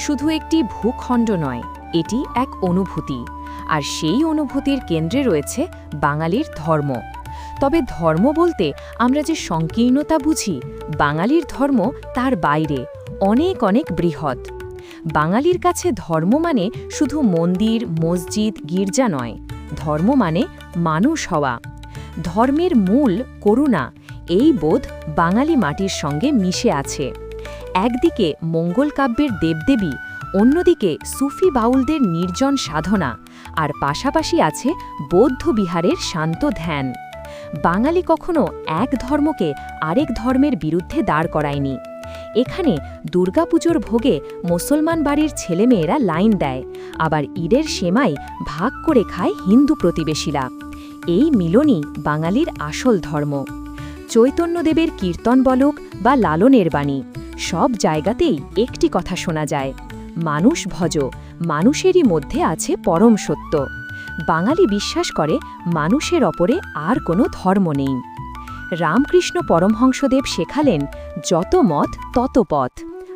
শুধু একটি ভূখণ্ড নয়, এটি এক অনুভূতি। আর সেই অনুভূতির কেন্দ্রে রয়েছে বাঙালির ধর্ম। তবে ধর্ম বলতে আমরা যে সংকীর্ণতা বুঝি, বাঙালির ধর্ম তার বাইরে, অনেক অনেক বৃহৎ। বাঙালির কাছে ধর্ম মানে শুধু মন্দির, মসজিদ, গির্জা নয়, ধর্ম মানে মানুষ হওয়া। ধর্মের মূল করুণা, এই বোধ বাঙালি মাটির সঙ্গে মিশে আছে। একদিকে মঙ্গল কাব্যের দেবদেবী, অন্যদিকে সুফি বাউলদের নির্জন সাধনা, আর পাশাপাশি আছে বৌদ্ধ বিহারের শান্ত ধ্যান। বাঙালি কখনো এক ধর্মকে আরেক ধর্মের বিরুদ্ধে দাঁড় করায়নি। এখানে দুর্গাপুজোর ভোগে মুসলমান বাড়ির ছেলেমেয়েরা লাইন দেয়, আবার ঈদের সেমাই ভাগ করে খায় হিন্দু প্রতিবেশীরা। এই মিলনই বাঙালির আসল ধর্ম। চৈতন্যদেবের কীর্তন বলক বা লালনের বাণী। সব জায়গাতেই একটি কথা শোনা যায়। মানুষ ভজ, মানুষেরই মধ্যে আছে পরম সত্য। বাঙালি বিশ্বাস করে মানুষের অপরে আর কোনো ধর্ম নেই। রামকৃষ্ণ পরমহংসদেব শেখালেন, যত মত, তত পথ।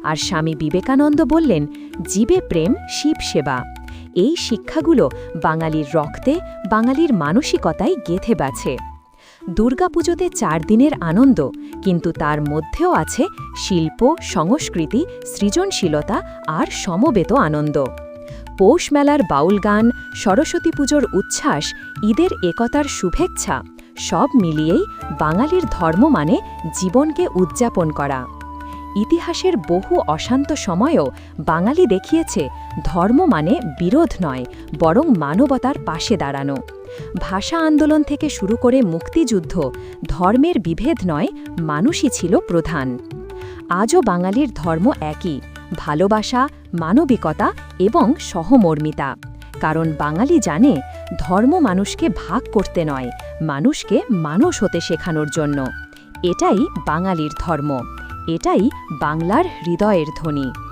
আর স্বামী বিবেকানন্দ বললেন, জীবে প্রেম, শিব সেবা। এই শিক্ষাগুলো বাঙালির রক্তে, বাঙালির মানসিকতায় গেথে বাছে দুর্গাপুজোতে চার দিনের আনন্দ, কিন্তু তার মধ্যেও আছে শিল্প, সংস্কৃতি, সৃজনশীলতা আর সমবেত আনন্দ। পৌষ মেলার বাউল গান, সরস্বতী পুজোর উচ্ছ্বাস, ঈদের একতার শুভেচ্ছা, সব মিলিয়েই বাঙালির ধর্ম মানে জীবনকে উদযাপন করা। ইতিহাসের বহু অশান্ত সময়েও বাঙালি দেখিয়েছে ধর্ম মানে বিরোধ নয়, বরং মানবতার পাশে দাঁড়ানো। ভাষা আন্দোলন থেকে শুরু করে মুক্তিযুদ্ধ, ধর্মের বিভেদ নয়, মানুষই ছিল প্রধান। আজও বাঙালির ধর্ম একই, ভালোবাসা, মানবিকতা এবং সহমর্মিতা। কারণ বাঙালি জানে, ধর্ম মানুষকে ভাগ করতে নয়, মানুষকে মানুষ হতে শেখানোর জন্য। এটাই বাঙালির ধর্ম, এটাই বাংলার হৃদয়ের ধ্বনি।